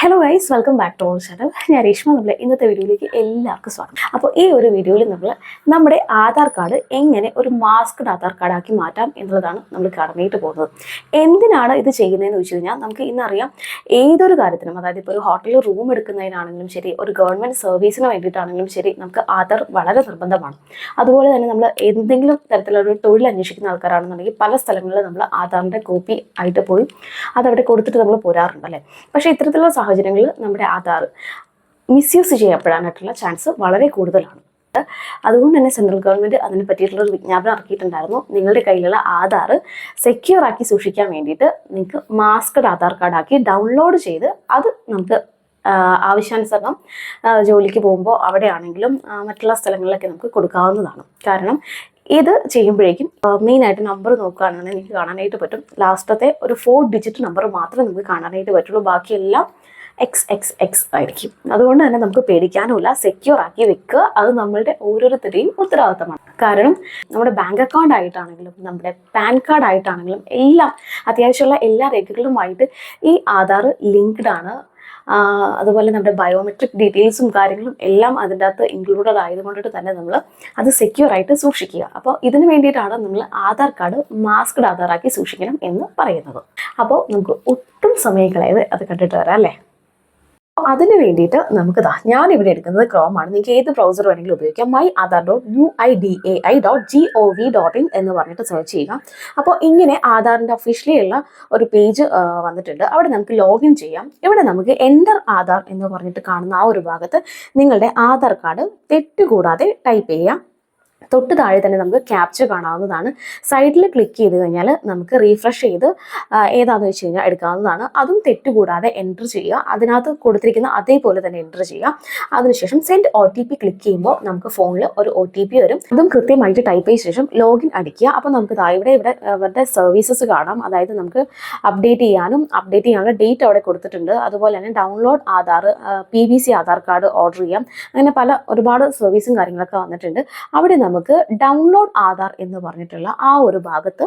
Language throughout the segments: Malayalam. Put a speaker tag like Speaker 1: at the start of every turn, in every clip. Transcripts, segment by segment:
Speaker 1: Hello guys welcome back to our channel ഞാൻ രേഷ്മ. നമ്മൾ ഇന്നത്തെ വീഡിയോയിലേക്ക് എല്ലാവർക്കും സ്വാഗതം. അപ്പോൾ ഈ ഒരു വീഡിയോയിൽ നമ്മൾ നമ്മുടെ ആധാർ കാർഡ് എങ്ങനെ ഒരു മാസ്ക്ഡ് ആധാർ കാർഡാക്കി മാറ്റാം എന്നുള്ളതാണ് നമ്മൾ കടന്നിട്ട് പോകുന്നത്. എന്തിനാണ് ഇത് ചെയ്യുന്നതെന്ന് വെച്ച് കഴിഞ്ഞാൽ നമുക്ക് ഇന്നറിയാം ഏതൊരു കാര്യത്തിനും അതായത് ഇപ്പോൾ ഒരു ഹോട്ടലിൽ റൂം എടുക്കുന്നതിനാണെങ്കിലും ശരി ഒരു ഗവൺമെന്റ് സർവീസിന് വേണ്ടിയിട്ടാണെങ്കിലും ശരി നമുക്ക് ആധാർ വളരെ നിർബന്ധമാണ്. അതുപോലെ തന്നെ നമ്മൾ എന്തെങ്കിലും തരത്തിലുള്ള ഒരു തൊഴിൽ അന്വേഷിക്കുന്ന ആൾക്കാരാണെന്നുണ്ടെങ്കിൽ പല സ്ഥലങ്ങളിൽ നമ്മൾ ആധാറിന്റെ കോപ്പി ആയിട്ട് പോയി അതവിടെ കൊടുത്തിട്ട് നമ്മൾ പോരാറുണ്ട് അല്ലേ പക്ഷേ ഇത്തരത്തിലുള്ള സാഹചര്യങ്ങളിൽ നമ്മുടെ ആധാർ മിസ്യൂസ് ചെയ്യപ്പെടാനായിട്ടുള്ള ചാൻസ് വളരെ കൂടുതലാണ്. അതുകൊണ്ട് തന്നെ സെൻട്രൽ ഗവൺമെന്റ് അതിനെ പറ്റിയിട്ടുള്ള ഒരു വിജ്ഞാപനം ഇറക്കിയിട്ടുണ്ടായിരുന്നു. നിങ്ങളുടെ കയ്യിലുള്ള ആധാർ സെക്യൂർ ആക്കി സൂക്ഷിക്കാൻ വേണ്ടിയിട്ട് നിങ്ങൾക്ക് മാസ്കഡ് ആധാർ കാർഡ് ആക്കി ഡൗൺലോഡ് ചെയ്ത് അത് നമുക്ക് ആവശ്യാനുസരണം ജോലിക്ക് പോകുമ്പോൾ അവിടെയാണെങ്കിലും മറ്റുള്ള സ്ഥലങ്ങളിലൊക്കെ നമുക്ക് കൊടുക്കാവുന്നതാണ്. കാരണം ഇത് ചെയ്യുമ്പോഴേക്കും മെയിനായിട്ട് നമ്പർ നോക്കുകയാണെങ്കിൽ നിങ്ങൾക്ക് കാണാനായിട്ട് പറ്റും. ലാസ്റ്റത്തെ ഒരു ഫോർ ഡിജിറ്റ് നമ്പർ മാത്രമേ നമുക്ക് കാണാനായിട്ട് പറ്റുള്ളൂ. ബാക്കിയെല്ലാം എക്സ് എക്സ് എക്സ് ആയിരിക്കും. അതുകൊണ്ട് തന്നെ നമുക്ക് പേടിക്കാനുമില്ല. സെക്യൂർ ആക്കി വെക്കുക. അത് നമ്മളുടെ ഓരോരുത്തരുടെയും ഉത്തരവാദിത്തമാണ്. കാരണം നമ്മുടെ ബാങ്ക് അക്കൗണ്ട് ആയിട്ടാണെങ്കിലും നമ്മുടെ പാൻ കാർഡ് ആയിട്ടാണെങ്കിലും എല്ലാം അത്യാവശ്യമുള്ള എല്ലാ രേഖകളുമായിട്ട് ഈ ആധാർ ലിങ്ക്ഡ് ആണ്. അതുപോലെ നമ്മുടെ ബയോമെട്രിക് ഡീറ്റെയിൽസും കാര്യങ്ങളും എല്ലാം അതിന്റെ അകത്ത് ഇൻക്ലൂഡഡ് ആയതുകൊണ്ടിട്ട് തന്നെ നമ്മൾ അത് സെക്യൂർ ആയിട്ട് സൂക്ഷിക്കുക. അപ്പോൾ ഇതിന് വേണ്ടിയിട്ടാണ് നമ്മൾ ആധാർ കാർഡ് മാസ്ക്ഡ് ആധാറാക്കി സൂക്ഷിക്കണം എന്ന് പറയുന്നത്. അപ്പോൾ നമുക്ക് ഒട്ടും സമയം കളയത് അത് കണ്ടിട്ട് വരാം അല്ലേ? അതിന് വേണ്ടിയിട്ട് നമുക്ക് ദാ ഞാൻ ഇവിടെ എടുക്കുന്നത് ക്രോം ആണ്. നിങ്ങൾക്ക് ഏത് ബ്രൗസർ വേണമെങ്കിലും ഉപയോഗിക്കാം. My Aadhaar dot U I D A I dot G O V dot in എന്ന് പറഞ്ഞിട്ട് സെർച്ച് ചെയ്യുക. അപ്പോൾ ഇങ്ങനെ ആധാറിന്റെ ഒഫീഷ്യലി ഉള്ള ഒരു പേജ് വന്നിട്ടുണ്ട്. അവിടെ നമുക്ക് ലോഗിൻ ചെയ്യാം. ഇവിടെ നമുക്ക് എന്റർ ആധാർ എന്ന് പറഞ്ഞിട്ട് കാണുന്ന ആ ഒരു ഭാഗത്ത് നിങ്ങളുടെ ആധാർ കാർഡ് തെറ്റുകൂടാതെ ടൈപ്പ് ചെയ്യാം. തൊട്ട് താഴെ തന്നെ നമുക്ക് ക്യാപ്ചർ കാണാവുന്നതാണ്. സൈഡിൽ ക്ലിക്ക് ചെയ്ത് കഴിഞ്ഞാൽ നമുക്ക് റീഫ്രഷ് ചെയ്ത് ഏതാണെന്ന് വെച്ച് കഴിഞ്ഞാൽ എടുക്കാവുന്നതാണ്. അതും തെറ്റുകൂടാതെ എന്റർ ചെയ്യുക. അതിനകത്ത് കൊടുത്തിരിക്കുന്ന അതേപോലെ തന്നെ എന്റർ ചെയ്യുക. അതിനുശേഷം send O T P click ചെയ്യുമ്പോൾ നമുക്ക് ഫോണിൽ ഒരു ഒ ടി പി വരും. അതും കൃത്യമായിട്ട് ടൈപ്പ് ചെയ്ത ശേഷം ലോഗിൻ അടിക്കുക. അപ്പോൾ നമുക്ക് ഇവിടെ ഇവിടെ അവരുടെ സർവീസസ് കാണാം. അതായത് നമുക്ക് അപ്ഡേറ്റ് ചെയ്യാനും അപ്ഡേറ്റ് ചെയ്യാനുള്ള ഡേറ്റ് അവിടെ കൊടുത്തിട്ടുണ്ട്. അതുപോലെ തന്നെ download Aadhaar P V C Aadhaar card order ചെയ്യാം. അങ്ങനെ പല ഒരുപാട് സർവീസും കാര്യങ്ങളൊക്കെ വന്നിട്ടുണ്ട്. അവിടെ നമുക്ക് ഡൗൺലോഡ് ആധാർ എന്ന് പറഞ്ഞിട്ടുള്ള ആ ഒരു ഭാഗത്ത്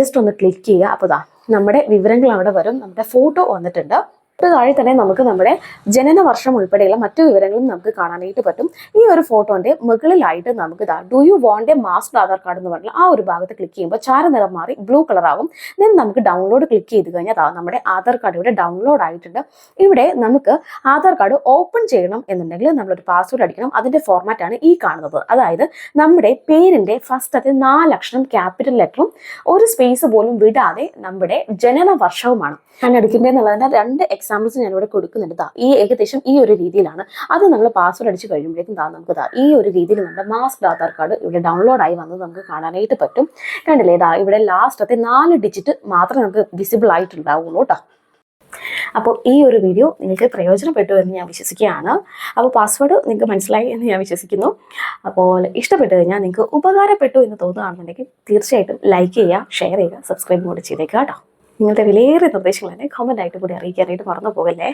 Speaker 1: ജസ്റ്റ് ഒന്ന് ക്ലിക്ക് ചെയ്യുക. അപ്പോൾ നമ്മുടെ വിവരങ്ങൾ അവിടെ വരും. നമ്മുടെ ഫോട്ടോ വന്നിട്ടുണ്ട്. തൊട്ട് താഴെ തന്നെ നമുക്ക് നമ്മുടെ ജനന വർഷം ഉൾപ്പെടെയുള്ള മറ്റു വിവരങ്ങളും നമുക്ക് കാണാനായിട്ട് പറ്റും. ഈ ഒരു ഫോട്ടോന്റെ മുകളിലായിട്ട് നമുക്ക് ഇതാ do you want a masked Aadhaar card എന്ന് പറഞ്ഞാൽ ആ ഒരു ഭാഗത്ത് ക്ലിക്ക് ചെയ്യുമ്പോൾ ചാരനിറം മാറി ബ്ലൂ കളർ ആവും. ദെൻ നമുക്ക് ഡൗൺലോഡ് ക്ലിക്ക് ചെയ്ത് കഴിഞ്ഞാൽ അതാ നമ്മുടെ ആധാർ കാർഡ് ഇവിടെ ഡൗൺലോഡ് ആയിട്ടുണ്ട്. ഇവിടെ നമുക്ക് ആധാർ കാർഡ് ഓപ്പൺ ചെയ്യണം എന്നുണ്ടെങ്കിൽ നമ്മളൊരു പാസ്വേഡ് അടിക്കണം. അതിന്റെ ഫോർമാറ്റ് ആണ് ഈ കാണുന്നത്. അതായത് നമ്മുടെ പേരിന്റെ ഫസ്റ്റത്തെ നാലക്ഷരം ക്യാപിറ്റൽ ലെറ്ററും ഒരു സ്പേസ് പോലും വിടാതെ നമ്മുടെ ജനന വർഷവുമാണ്. ഞാൻ എടുക്കേണ്ടത് എന്നുള്ളതിന്റെ രണ്ട് എക്സാമ്പിൾസ് ഞാൻ ഇവിടെ കൊടുക്കുന്നുണ്ട്. ദാ ഈ ഏകദേശം ഈ ഒരു രീതിയിലാണ്. അത് നമ്മൾ പാസ്വേഡ് അടിച്ച് കഴിയുമ്പോഴേക്കും ദാ നമുക്ക് ദാ ഈ ഒരു രീതിയിൽ നമ്മുടെ മാസ്ക് ആധാർ കാർഡ് ഇവിടെ ഡൗൺലോഡ് ആയി വന്നത് നമുക്ക് കാണാനായിട്ട് പറ്റും. കണ്ടില്ലേ ദാ ഇവിടെ ലാസ്റ്റത്തെ നാല് ഡിജിറ്റ് മാത്രമേ നമുക്ക് വിസിബിൾ ആയിട്ടുണ്ടാവുള്ളൂ കേട്ടോ. അപ്പോൾ ഈ ഒരു വീഡിയോ നിങ്ങൾക്ക് പ്രയോജനപ്പെട്ടു എന്ന് ഞാൻ വിശ്വസിക്കുകയാണ്. അപ്പോൾ പാസ്വേഡ് നിങ്ങൾക്ക് മനസ്സിലായി എന്ന് ഞാൻ വിശ്വസിക്കുന്നു. അപ്പോൾ ഇഷ്ടപ്പെട്ടു കഴിഞ്ഞാൽ നിങ്ങൾക്ക് ഉപകാരപ്പെട്ടു എന്ന് തോന്നുകയാണെന്നുണ്ടെങ്കിൽ തീർച്ചയായിട്ടും ലൈക്ക് ചെയ്യുക ഷെയർ ചെയ്യുക സബ്സ്ക്രൈബ് കൂടി ചെയ്തേക്കുക കേട്ടോ. നിങ്ങളുടെ വിലയേറിയ നിർദ്ദേശങ്ങൾ തന്നെ ആയിട്ട് കൂടി അറിയിക്കാനായിട്ട് മറന്നു പോകല്ലേ